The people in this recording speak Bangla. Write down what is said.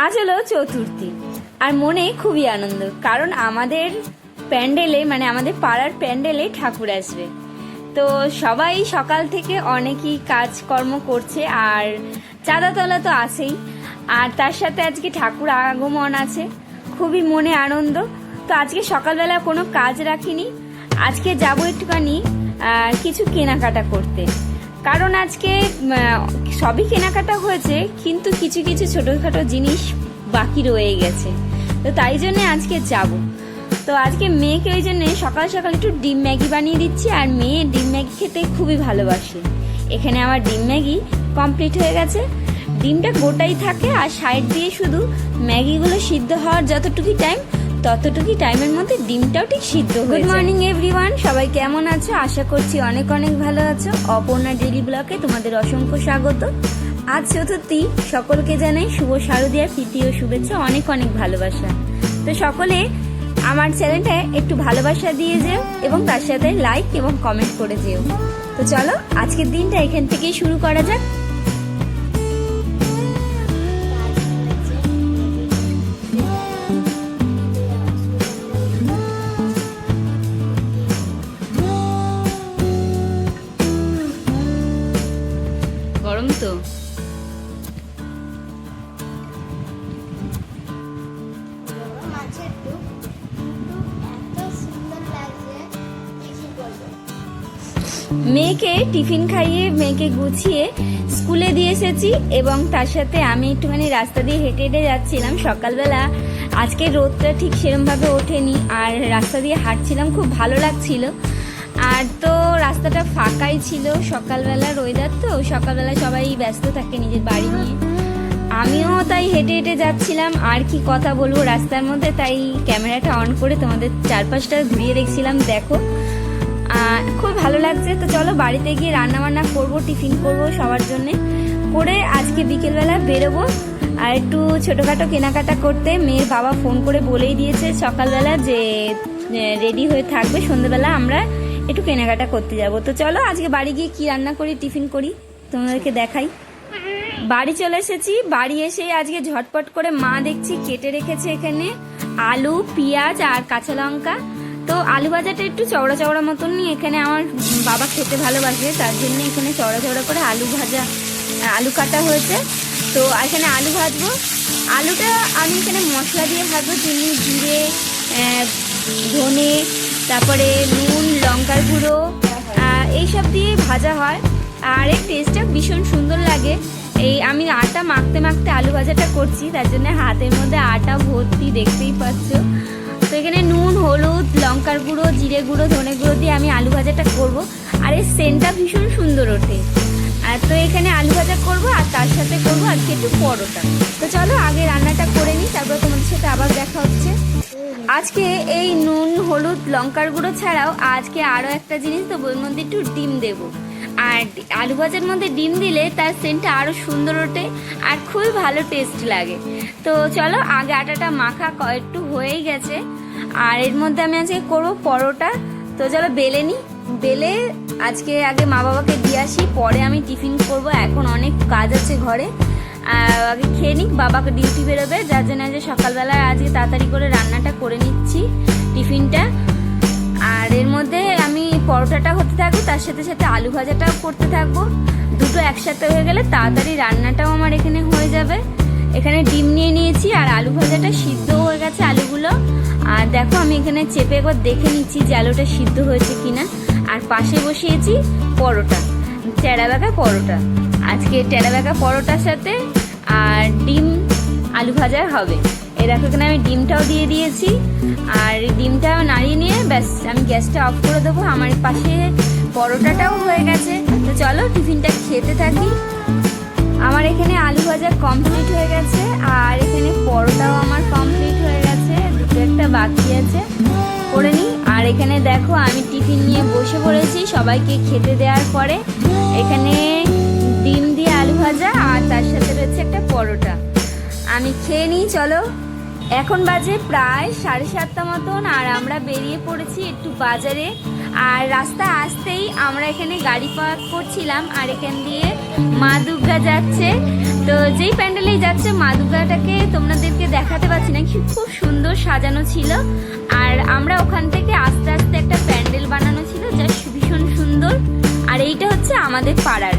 আজ হলো চতুর্থী। আর মনে খুবই আনন্দ, কারণ আমাদের প্যান্ডেলে মানে আমাদের পাড়ার প্যান্ডেলে ঠাকুর আসবে। তো সবাই সকাল থেকে অনেকই কাজকর্ম করছে, আর চাঁদা তোলা তো আছেই। আর তার সাথে আজকে ঠাকুর আগমন আছে, খুবই মনে আনন্দ। তো আজকে সকালবেলা কোনো কাজ রাখিনি, আজকে যাব একটুখানি কিছু কেনাকাটা করতে। কারণ আজকে সবই কেনাকাটা হয়েছে, কিন্তু কিছু কিছু ছোটোখাটো জিনিস বাকি রয়ে গেছে। তো তাই জন্য আজকে যাব। তো আজকে মেয়েকে ওই জন্যে সকাল সকাল একটু ডিম ম্যাগি বানিয়ে দিচ্ছি, আর মেয়ে ডিম ম্যাগি খেতে খুবই ভালোবাসে। এখানে আমার ডিম ম্যাগি কমপ্লিট হয়ে গেছে। ডিমটা গোটাই থাকে, আর সাইড দিয়ে শুধু ম্যাগিগুলো সিদ্ধ হওয়ার যতটুকু টাইম ততটুকু টাইমের মধ্যে ডিমটাও ঠিক সিদ্ধ গুড মর্নিং এভরিওয়ান সবাই কেমন আছো? আশা করছি অনেক অনেক ভালো আছো। অপর্ণা ডেলি ব্লকে তোমাদের অসংখ্য স্বাগত। আজ চতুর্থী। সকলকে জানাই শুভ শারদীয়ার প্রীতি ও শুভেচ্ছা অনেক অনেক ভালোবাসা। তো সকলে আমার চ্যানেলটা একটু ভালোবাসা দিয়ে যেও এবং তার সাথে লাইক এবং কমেন্ট করে যেও। তো চলো আজকের দিনটা এখান থেকেই শুরু করা যাক। মেয়েকে টিফিন খাইয়ে, মেয়েকে গুছিয়ে স্কুলে দিয়ে এসেছি এবং তার সাথে আমি একটুখানি রাস্তা দিয়ে হেঁটে হেঁটে যাচ্ছিলাম সকালবেলা। আজকে রোদটা ঠিক সেরমভাবে ওঠেনি আর রাস্তা দিয়ে হাঁটছিলাম, খুব ভালো লাগছিল। আর তো রাস্তাটা ফাঁকাই ছিল সকালবেলার ওয়েদার তো, সকালবেলা সবাই ব্যস্ত থাকে নিজের বাড়ি নিয়ে। আমিও তাই হেঁটে হেঁটে যাচ্ছিলাম, আর কি কথা বলব রাস্তার মধ্যে, তাই ক্যামেরাটা অন করে তোমাদের চারপাশটা ঘুরিয়ে দেখছিলাম, দেখো। খুব ভালো লাগছে। তো চলো বাড়িতে গিয়ে রান্না বান্না করব, টিফিন করব সবার জন্য। করে আজকে বিকেলবেলা বেরোবো। আর একটু ছোটোখাটো কেনাকাটা করতে মেয়ের বাবা ফোন করে বলেই দিয়েছে, সকালবেলা যে রেডি হয়ে থাকবে, সন্ধ্যেবেলা আমরা একটু কেনাকাটা করতে যাব। তো চলো আজকে বাড়ি গিয়ে কি রান্না করি, টিফিন করি, তোমাদেরকে দেখাই। বাড়ি চলে এসেছি, বাড়ি এসে আজকে ঝটপট করে মা দেখছি, কেটে রেখেছে এখানে আলু, পেঁয়াজ আর কাঁচা লঙ্কা। তো আলু ভাজাটা একটু চওড়া চওড়া মতন নিয়ে এখানে আমার বাবা খেতে ভালোবাসে, তার জন্য এখানে চওড়া চওড়া করে আলু ভাজা, আলু কাটা হয়েছে। তো এখানে আলু ভাজবো। আলুটা আমি এখানে মশলা দিয়ে ভাজবো, চিনি, জিরে ধনে, তারপরে নুন, লঙ্কার গুঁড়ো এইসব দিয়ে ভাজা হয়। আর এই টেস্টটা ভীষণ সুন্দর লাগে। এই আমি আটা মাখতে মাখতে আলু ভাজাটা করছি, তার জন্য হাতের মধ্যে আটা ভর্তি দেখতেই পাচ্ছ। তো এখানে নুন, হলুদ, লঙ্কার গুঁড়ো, জিরে গুঁড়ো, ধনে গুঁড়ো দিয়ে আমি আলু ভাজাটা করব। আর এর সেন্টটা ভীষণ সুন্দর ওঠে। আর তো এখানে আলু ভাজা করব আর তার সাথে করব আজকে একটু পরোটা। তো চলো আগে রান্নাটা করে নিই, তারপর তোমাদের সাথে আবার দেখা হচ্ছে। আজকে এই নুন, হলুদ, লঙ্কার গুঁড়ো ছাড়াও আজকে আরও একটা জিনিস দেবো এর মধ্যে একটু ডিম দেবো। আর আলু ভাজার মধ্যে ডিম দিলে তার সেন্টটা আরও সুন্দর ওঠে আর খুবই ভালো টেস্ট লাগে। তো চলো, আগে আটাটা মাখা একটু হয়েই গেছে। আর এর মধ্যে আমি আজকে করব পরোটা। তো চলো, বেলে নিই বেলে আজকে আগে মা বাবাকে দিয়ে আসি, পরে আমি টিফিন করব। এখন অনেক কাজ আছে ঘরে। আগে খেয়ে নিক, বাবাকে ডিউটি বেরোবে। যার জন্য আজকে সকালবেলায় আজকে তাড়াতাড়ি করে রান্নাটা করে নিচ্ছি টিফিনটা। আর এর মধ্যে আমি পরোটাটা হতে থাকব, তার সাথে সাথে আলু ভাজাটাও করতে থাকব। দুটো একসাথে হয়ে গেলে তাড়াতাড়ি রান্নাটাও আমার এখানে হয়ে যাবে। এখানে ডিম নিয়ে নিয়েছি আর আলু ভাজাটা সিদ্ধ হয়ে গেছে আলুগুলো। আর দেখো, আমি এখানে চেপে একবার দেখে নিচ্ছি যে আলুটা সিদ্ধ হয়েছে কিনা। আর পাশে বসিয়েছি পরোটা টেরা বেঁকা পরোটা। আজকে টেরা বেঁকা পরোটার সাথে আর ডিম আলু ভাজা হবে। দেখো, এখানে আমি ডিমটাও দিয়ে দিয়েছি। আর ডিমটা নাড়িয়ে নিয়ে ব্যাস, আমি গ্যাসটা অফ করে দেবো। আমার পাশে পরোটাটাও হয়ে গেছে। তো চলো, টিফিনটা খেতে থাকি। আমার এখানে আলু ভাজা কমপ্লিট হয়ে গেছে, আর এখানে পরোটাও আমার কমপ্লিট হয়ে গেছে। দুটো একটা বাকি আছে, করে নিই। আর এখানে দেখো, আমি টিফিন নিয়ে বসে পড়েছি সবাইকে খেতে দেওয়ার পরে। এখানে ডিম দিয়ে আলু ভাজা, আর তার সাথে রয়েছে একটা পরোটা। আমি খেয়ে নিই, চলো। এখন বাজে প্রায় সাড়ে সাতটা মতন, আর আমরা বেরিয়ে পড়েছি একটু বাজারে। আর রাস্তা আসতেই আমরা এখানে গাড়ি পার্ক করছিলাম, আর এখান দিয়ে মা দুর্গা যাচ্ছে। তো যেই প্যান্ডেলেই যাচ্ছে, মা দুর্গাটাকে তোমাদেরকে দেখাতে পারছি না খুব সুন্দর সাজানো ছিল। আর আমরা ওখান থেকে আস্তে আস্তে একটা প্যান্ডেল বানানো ছিল, যা ভীষণ সুন্দর। আর এইটা হচ্ছে আমাদের পাড়ার।